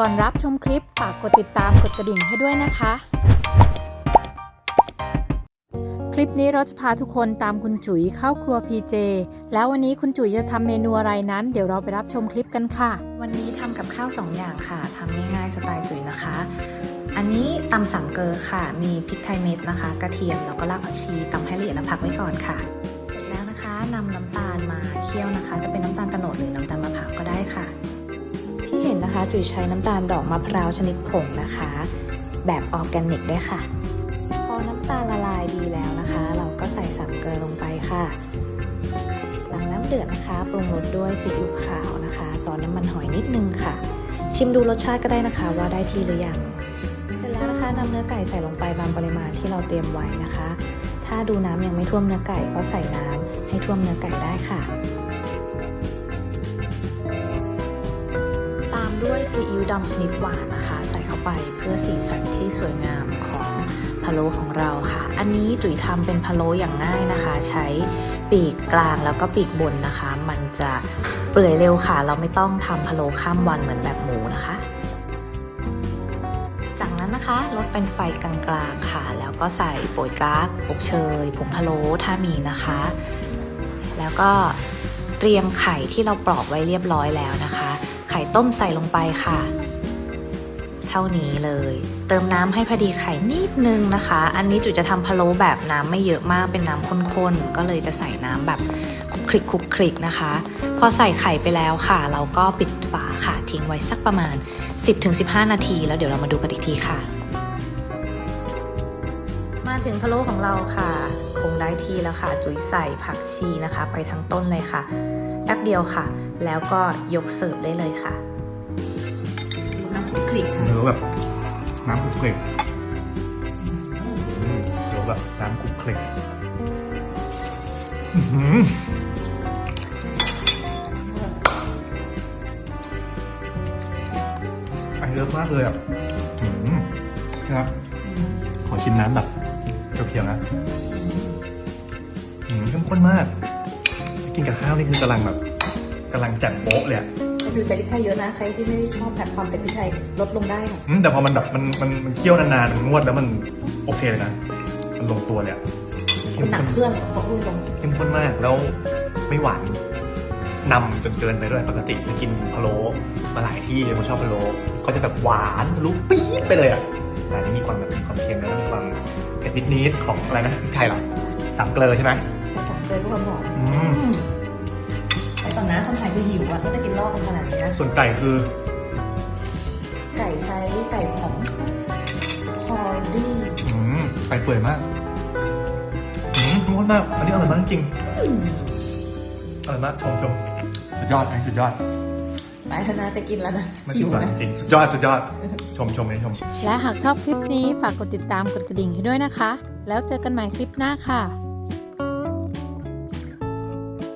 ก่อนรับชมคลิปฝากกดติดตามกดกระดิ่งให้ด้วยนะคะ คลิปนี้เราจะพาทุกคนตามคุณจุ๋ยเข้าครัว PJ แล้ววันนี้คุณจุ๋ยจะทำเมนูอะไรนั้น เดี๋ยวเราไปรับชมคลิปกันค่ะ วันนี้ทำกับข้าว2ออย่างค่ะทำง่ายๆสไตล์จุ๋ยนะคะ อันนี้ตำสังเกอค่ะ มีพริกไทยเม็ดนะคะ กระเทียมแล้วก็รากผักชีตำให้ละเอียดแล้วพักไว้ก่อนค่ะ เสร็จแล้วนะคะนำน้ำตาลมาเคี่ยวนะคะ จะเป็นน้ำตาลโตโนดหรือน้ำตาลมะพร้าวก็ได้ค่ะ นะคะ จุ๋ยใช้น้ำตาลดอกมะพร้าวชนิดผงนะคะ แบบออร์แกนิกด้วยค่ะ พอน้ำตาลละลายดีแล้วนะคะ เราก็ใส่สับเกลือลงไปค่ะ หลังน้ำเดือดนะคะปรุงรสด้วยซีอิ๊วขาวนะคะซอสน้ำมันหอยนิดนึงค่ะ ชิมดูรสชาติก็ได้นะคะ ว่าได้ที่หรือยังเสร็จแล้วนะคะนำเนื้อไก่ใส่ลงไปตามปริมาณที่เราเตรียมไว้นะคะ ถ้าดูน้ำยังไม่ท่วมเนื้อไก่ก็ใส่น้ำให้ท่วมเนื้อไก่ได้ค่ะ ซีอิ๊วดำชนิดหวานนะคะ ใส่เข้าไปเพื่อสีสันที่สวยงามของพะโล้ของเราค่ะ อันนี้จุ๋ยทำเป็นพะโล้อย่างง่ายนะคะ ใช้ปีกกลางแล้วก็ปีกบนนะคะ มันจะเปื่อยเร็วค่ะ เราไม่ต้องทำพะโล้ข้ามวันเหมือนแบบหมูนะคะ จากนั้นนะคะลดเป็นไฟกลางๆค่ะ แล้วก็ใส่โป่ยกั๊กอบเชยผงพะโล้ถ้ามีนะคะ แล้วก็เตรียมไข่ที่เราปลอกไว้เรียบร้อยแล้วนะคะ ข่ต้มใส่ลงไปค่ะ เท่านี้เลย เติมน้ำให้พอดีไข่นิดนึงนะคะ อันนี้จุจะทำพะโล้แบบน้ำไม่เยอะมากเป็นน้ำข้นๆ ก็เลยจะใส่น้ำแบบคลุกคลิกคลุกคลิกนะคะ พอใส่ไข่ไปแล้วค่ะ เราก็ปิดฝาค่ะทิ้งไว้สักประมาณ 10-15 นาที แล้วเดี๋ยวเรามาดูกันอีกทีค่ะ มาถึงพะโล้ของเราค่ะ คงได้ที่แล้วค่ะ จุ๋ยใส่ผักชีนะคะ ไปทั้งต้นเลยค่ะแป๊บเดียวค่ะ แล้วก็ยกเสิร์ฟได้เลยค่ะ น้ำคลุกคลิกค่ะเนื้อแบบน้ำคลุกคลิกอืมเนื้อแบบน้ำคลุกคลิกอื้อหือไอเลิฟมากเลยอะอื้อหือนะครับขอชิมน้ำแบบ เพียวๆนะอืมเข้มข้นมาก กินกับข้าวนี่คือกำลังแบบกำลังจัดโป๊ะเลยอะดูใส่พริกไทยเยอะนะ ใครที่ไม่ชอบผัดความเผ็ดพริกไทยลดลงได้ค่ะอืมแต่พอมันแบบมันมันมันเคี่ยวนานๆมันงวดแล้วมันโอเคเลยนะ มันลงตัวเลยอะเข้เป็มนหนัข้กนเครื่องเพราะรุ่นลงเข้มข้นมากแล้วไม่หวานนำจนเกินไปด้วยปกติจะกินพะโล้มาหลายที่เลยผมชอบพะโล้ก็จะแบบหวานทะลุปี๊ดไปเลยอะ นิดๆของอะไรนะพริกไทยเหรอสามเกลือใช่ไหมสองเจอพวกความหอมอืมไอ้ตอนนั้นคนไทยคือหิวอะก็จะกินรอบกันขนาดนี้นะส่วนไก่คือ ไก่ใช้ไก่ของคอร์ดี้อืมไก่เปื่อยมากอืมเข้มข้นมาก อันนี้อร่อยมากจริงอร่อยมากชมชมสุดยอดอันนี้สุดยอด ตายแล้วนะจะกินแล้วนะไม่หิผิดวหวังนะจริงสุดยอดสุดยอด ชมชมเลยชม และหากชอบคลิปนี้ฝากกดติดตามกดกระดิ่งให้ด้วยนะคะ แล้วเจอกันใหม่คลิปหน้าค่ะ